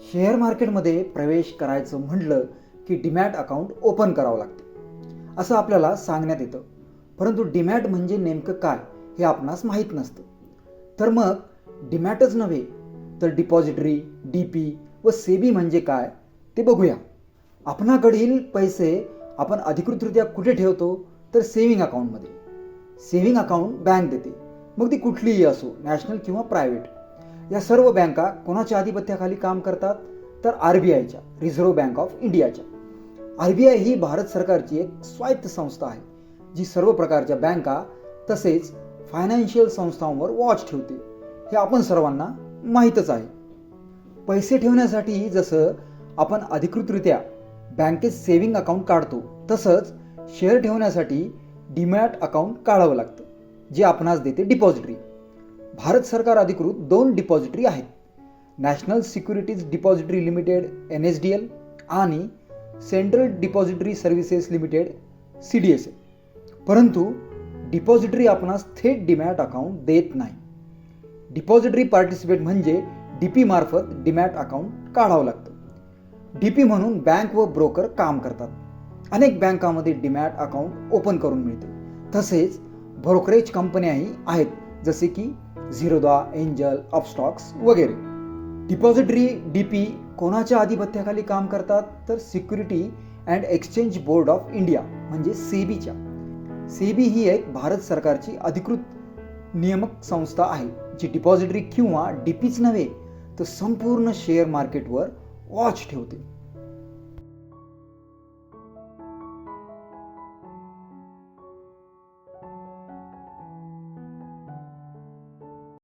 Share मार्केटमध्ये प्रवेश करायचं म्हटलं की डीमॅट अकाउंट ओपन करावं लागतं. असं आपल्याला सांगण्यात येतं. परंतु डीमॅट म्हणजे नेमकं काय हे आपणास माहीत नसतं. तर मग डीमॅटच नव्हे तर डिपॉझिटरी डी पी व सेबी म्हणजे काय ते बघूया. आपणाकडील पैसे आपण अधिकृतरित्या कुठे ठेवतो? तर सेव्हिंग अकाउंटमध्ये. सेव्हिंग अकाउंट बँक देते. मग ती कुठलीही असो नॅशनल किंवा प्रायव्हेट. या सर्व बँका कोणाच्या आधिपत्याखाली काम करतात? तर आर बी आयच्या रिझर्व्ह बँक ऑफ इंडियाच्या आर बी आय ही भारत सरकारची एक स्वायत्त संस्था आहे जी सर्व प्रकारच्या बँका तसेच फायनान्शियल संस्थांवर वॉच ठेवते. हे आपण सर्वांना माहीतच आहे. पैसे ठेवण्यासाठी जसं आपण अधिकृतरित्या बँकेत सेव्हिंग अकाउंट काढतो तसंच शेअर ठेवण्यासाठी डीमॅट अकाउंट काढावं लागतं जे आपणास देते डिपॉझिटरी. भारत सरकार अधिकृत दोन डिपॉझिटरी आहेत. National securities depository limited N S D L आणि central depository services limited C D S L परंतु डिपॉझिटरी आपणास थेट डीमॅट अकाउंट देत नाही. डिपॉझिटरी पार्टिसिपेट म्हणजे डी पी मार्फत डीमॅट अकाउंट काढावं लागतं. डी पी म्हणून बँक व ब्रोकर काम करतात. अनेक बँकामध्ये डीमॅट अकाउंट ओपन करून मिळते. तसेच ब्रोकरेज कंपन्याही आहेत जसे की झिरोदा एंजल अपस्टॉक्स वगैरे. डिपॉझिटरी डी पी कोणाच्या आधिपत्याखाली काम करतात? तर security and exchange board of India म्हणजे सेबीच्या. सेबी ही एक भारत सरकारची अधिकृत नियामक संस्था आहे जी डिपॉझिटरी किंवा डी पीच नव्हे तर संपूर्ण शेअर मार्केटवर वॉच ठेवते.